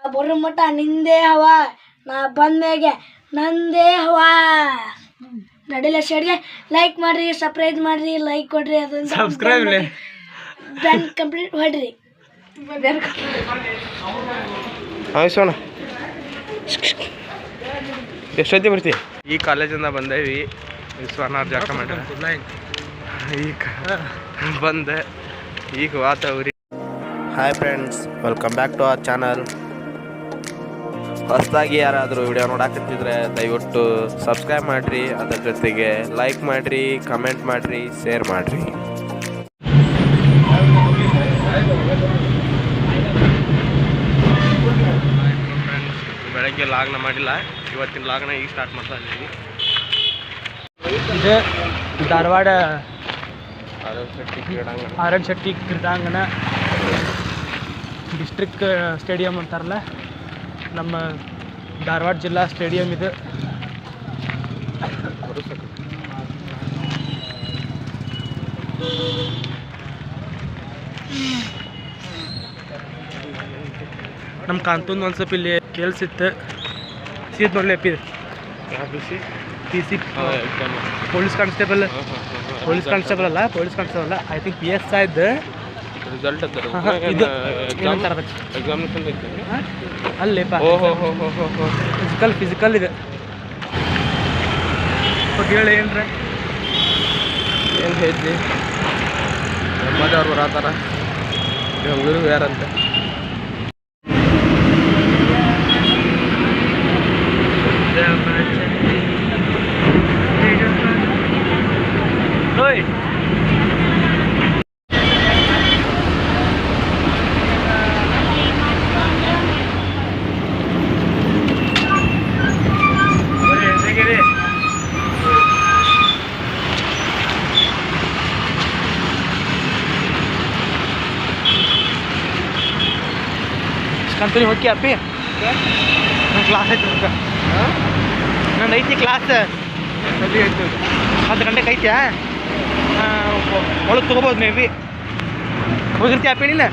ಬರೋ ಮಟ್ಟ ನಿಂದೇ ಅವ ನಾ ಬಂದೆಗೆ ನಂದೇ ಅವ ನಡಿಲ ಶೇಡ್ಗೆ ಲೈಕ್ ಮಾಡ್ರಿ ಸಬ್ಸ್ಕ್ರೈಬ್ ಮಾಡ್ರಿ ಲೈಕ್ ಕೊಡ್ರಿ ಅದನ್ನ ಸಬ್ಸ್ಕ್ರೈಬ್ ಬ್ಯಾನ್ ಕಂಪ್ಲೀಟ್ ಹೊಡ್ರಿ. ಆಯ್ಸೋಣ ಎಷ್ಟೊತ್ತಿ ಬರ್ತಿ? ಈ ಕಾಲೇಜಿಂದ ಬಂದೇವಿ. ವಿಶ್ವನಾಥ್ ಜಾಕ ಮಾಡ್ಯಾರ. ಈಗ ಬಂದೆ. ಈಗ ವಾತಾವರಿ. Hi friends welcome back to our channel ಹೊಸದಾಗಿ ಯಾರಾದರೂ ವಿಡಿಯೋ ನೋಡಾಕತ್ತಿದ್ರೆ ದಯವಿಟ್ಟು ಸಬ್ಸ್ಕ್ರೈಬ್ ಮಾಡಿರಿ ಅದರ ಜೊತೆಗೆ ಲೈಕ್ ಮಾಡಿರಿ ಕಮೆಂಟ್ ಮಾಡಿರಿ ಶೇರ್ ಮಾಡಿರಿ. ಬೆಳಗ್ಗೆ ಲಾಗ್ನ ಮಾಡಿಲ್ಲ ಇವತ್ತಿನ ಲಾಗ್ನ ಈಗ ಸ್ಟಾರ್ಟ್ ಮಾಡ್ತಾ ಇದ್ದೀವಿ. ಇದು ಧಾರವಾಡ ಶೆಟ್ಟಿ ಕ್ರೀಡಾಂಗಣ. ಆರ್ ಶೆಟ್ಟಿ ಕ್ರೀಡಾಂಗಣ ಡಿಸ್ಟ್ರಿಕ್ ಸ್ಟೇಡಿಯಂ ಅಂತಾರಲ್ಲ? ನಮ್ಮ ಧಾರವಾಡ ಜಿಲ್ಲಾ ಸ್ಟೇಡಿಯಂ ಇದು. ನಮ್ಮ ಕಾಂತೂನ್ ಒಂದು ಸ್ವಲ್ಪ ಇಲ್ಲಿ ಕೇಳಿಸಿತ್ತು. ಸೀಟ್ ನೋಡ್ಲಿ P BC P C police constable. Police constable ಅಲ್ಲ ಪೊಲೀಸ್ ಕಾನ್ಸ್ಟೇಬಲ್ ಅಲ್ಲ. ಐ ಥಿಂಕ್ ಪಿ ಎಸ್ ಇದ್ದು ರಿಸಲ್ಟ್ ಹಾ, ಹಾ, ಇದು ಏನಂತಾರ ಅದಕ್ಕೆ? ಎಕ್ಸಾಮಿನೇಷನ್ ಐತೆ ಹಾ? ಓ ಹೋ ಹೋ ಹೋ ಹೋ ಹೋ. ಫಿಸಿಕಲ್ ಫಿಸಿಕಲ್ ಇದೆ. ಬಗ್ಗೆ ಹೇಳಿ ಏನ್ರ? ಏನು ಹೇಳಿದ್ವಿ ನಮ್ಮದವ್ರು ಬರತ್ತಾರ ಬೆಂಗಳೂರಿಗೆ ಯಾರಂತೆ? ಕಂಪನಿ ಹೋಗಿ ಅಪ್ಪಿ. ನನ್ನ ಕ್ಲಾಸ್ ಐತಿ ಹುಡ್ಗ ನಂದು ಐತಿ ಕ್ಲಾಸ್ ಹತ್ತು ಗಂಟೆಗೆ ಐತ್ಯಾ? ಒಳಗೆ ತೊಗೋಬೋದು ಮೇ ಬಿ ಹೋಗಿರ್ತೀಯ ಅಪ್ಪಿ ನೀನು?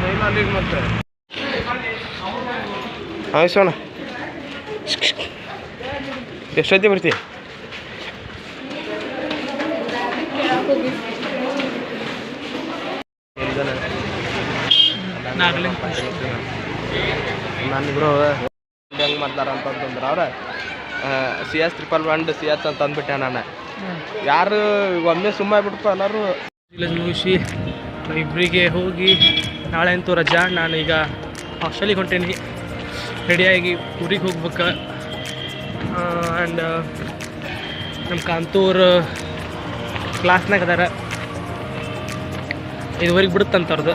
ಸೋಣ ಮತ್ತೆ ಆಯ್ಸೋಣ ಎಷ್ಟೊತ್ತಿ ಬರ್ತಿ ಬ್ರೋ ಹೆಂಗೆ ಮಾಡ್ತಾರ ಅಂತಂದ್ರೆ ಅವ್ರ C S triple one C S ಅಂತ ಅಂದ್ಬಿಟ್ಟೆ ನಾನು. ಯಾರು ಒಮ್ಮೆ ಸುಮ್ಮ ಬಿಟ್ಪ ಎಲ್ಲರೂ. ಇಲ್ಲ ಮುಗಿಸಿ ಇಬ್ಬರಿಗೆ ಹೋಗಿ ನಾಳೆ ಅಂತೂ ರಜಾ, ನಾನು ಈಗ ಹಾಸ್ಟೆಲಿಗೆ ಹೊಂಟೇನಿ. ರೆಡಿಯಾಗಿ ಊರಿಗೆ ಹೋಗ್ಬೇಕು. ಆ್ಯಂಡ್ ನಮ್ಮ ಕಾಂತೂರ್ ಕ್ಲಾಸ್ನಾಗ ಅದಾರ. ಇದುವರೆಗೆ ಬಿಡುತ್ತಂತವ್ರದ್ದು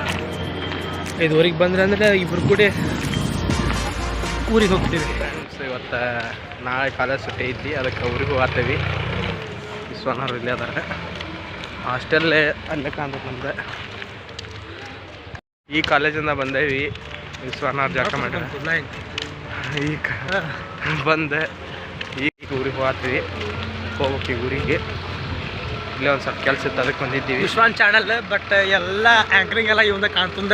ಐದುವರೆಗೆ ಬಂದ್ರೆ ಅಂದ್ರೆ ಇಬ್ರು ಕೂಡ ಊರಿಗೆ ಹೋಗ್ತೀವಿ. ಫ್ರೆಂಡ್ಸ್ ಇವತ್ತು ನಾಳೆ ಕಾಲೇಜ್ ಸುಟ್ಟಿ ಐತಿ ಅದಕ್ಕೆ ಊರಿಗೆ ಹೋಗ್ತೀವಿ. ವಿಶ್ವನವ್ರು ಇಲ್ಲೇ ಅದಾರೆ ಹಾಸ್ಟೆಲ್ಲೇ ಅಲ್ಲೇ ಕಾಣ್ತದೆ ನಮ್ದು ಈ ಕಾಲೇಜಿಂದ ಬಂದೇವಿ ವಿಶ್ವನಾಥ್ ಜಾಕ ಮಾಡ್ಯಾರ. ಈಗ ಬಂದೆ ಈಗ ಊರಿಗೆ ಹೋಗ್ತೀವಿ. ಹೋಗ್ಬೇಕು ಈ ಊರಿಗೆ. ಇಲ್ಲೇ ಒಂದು ಸ್ವಲ್ಪ ಕೆಲಸ ಇತ್ತು ಅದಕ್ಕೆ ಬಂದಿದ್ದೀವಿ. ವಿಶ್ವಾನ್ ಚಾನಲ್ ಬಟ್ ಎಲ್ಲ ಆ್ಯಂಕ್ರಿಂಗ್ ಎಲ್ಲ ಇವಂದ ಕಾಣ್ತಂದ.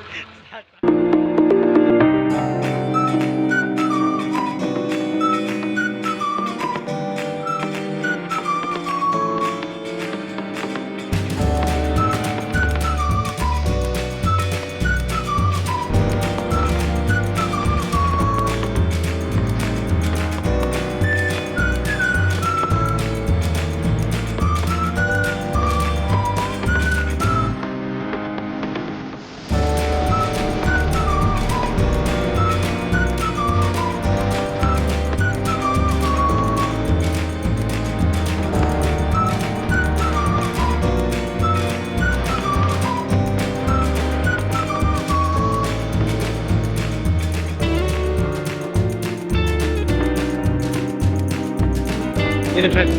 ಇದು ಫ್ರೆಂಡ್ಸ್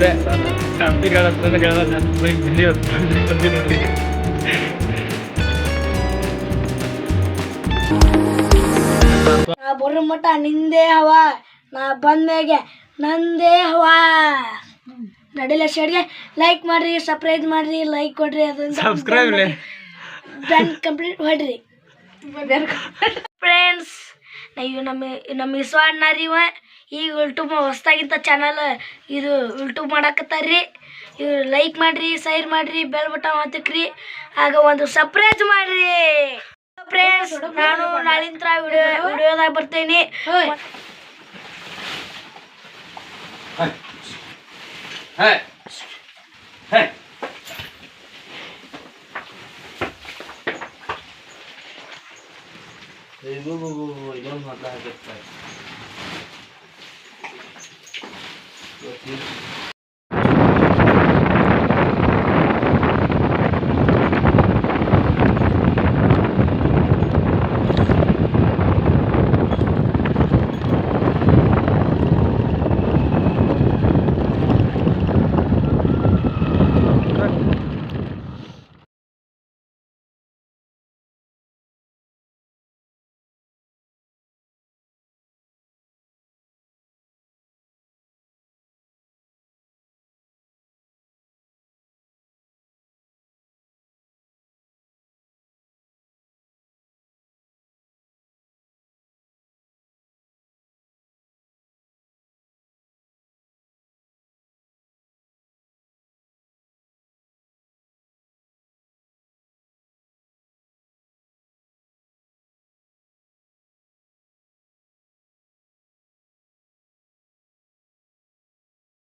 ಫ್ಯಾಮಿಲಿಗಳ ನೋಡಿ ನಾ ಬರೋ ಮಟ್ಟ ನಿಂದೇ ಹವ. ನಾ ಬಂದ್ಮೇಗೆ ನಂದೇ ಹವ. ನಡಿಲ ಶೇಡ್ಗೆ ಲೈಕ್ ಮಾಡ್ರಿ ಸಬ್ಸ್ಕ್ರೈಬ್ ಮಾಡ್ರಿ ಲೈಕ್ ಕೊಡ್ರಿ ಅದನ್ನ ಸಬ್ಸ್ಕ್ರೈಬ್ ಬ್ಯಾನ್ ಕಂಪ್ಲೀಟ್ ಹೊಡ್ರಿ ಫ್ರೆಂಡ್ಸ್ ಈಗ ನಮ್ಮ ನಮ್ಮ ಇಸ್ವ ಅಣ್ಣ ಇವ. ಈಗ ಯೂಟ್ಯೂಬ್ ಹೊಸ್ದಾಗಿಂತ ಚಾನಲ್ ಇದು ಯೂಟ್ಯೂಬ್ ಮಾಡಾಕತ್ತಾರ್ರಿ. ಇವ್ರು ಲೈಕ್ ಮಾಡ್ರಿ ಶೇರ್ ಮಾಡ್ರಿ ಬೆಲ್ ಬಟನ್ ಹಾಕ್ರಿ ಆಗ ಒಂದು ಸರ್ಪ್ರೈಸ್ ಮಾಡ್ರಿ. ಫ್ರೆಂಡ್ಸ್ ನಾನು ನಾಳಿಂತ್ರ ವಿಡಿಯೋ ವಿಡಿಯೋದಾಗ ಬರ್ತೇನೆ. ಇದೊಂದು ಮಾತಾಡ್ತಾರೆ aqui.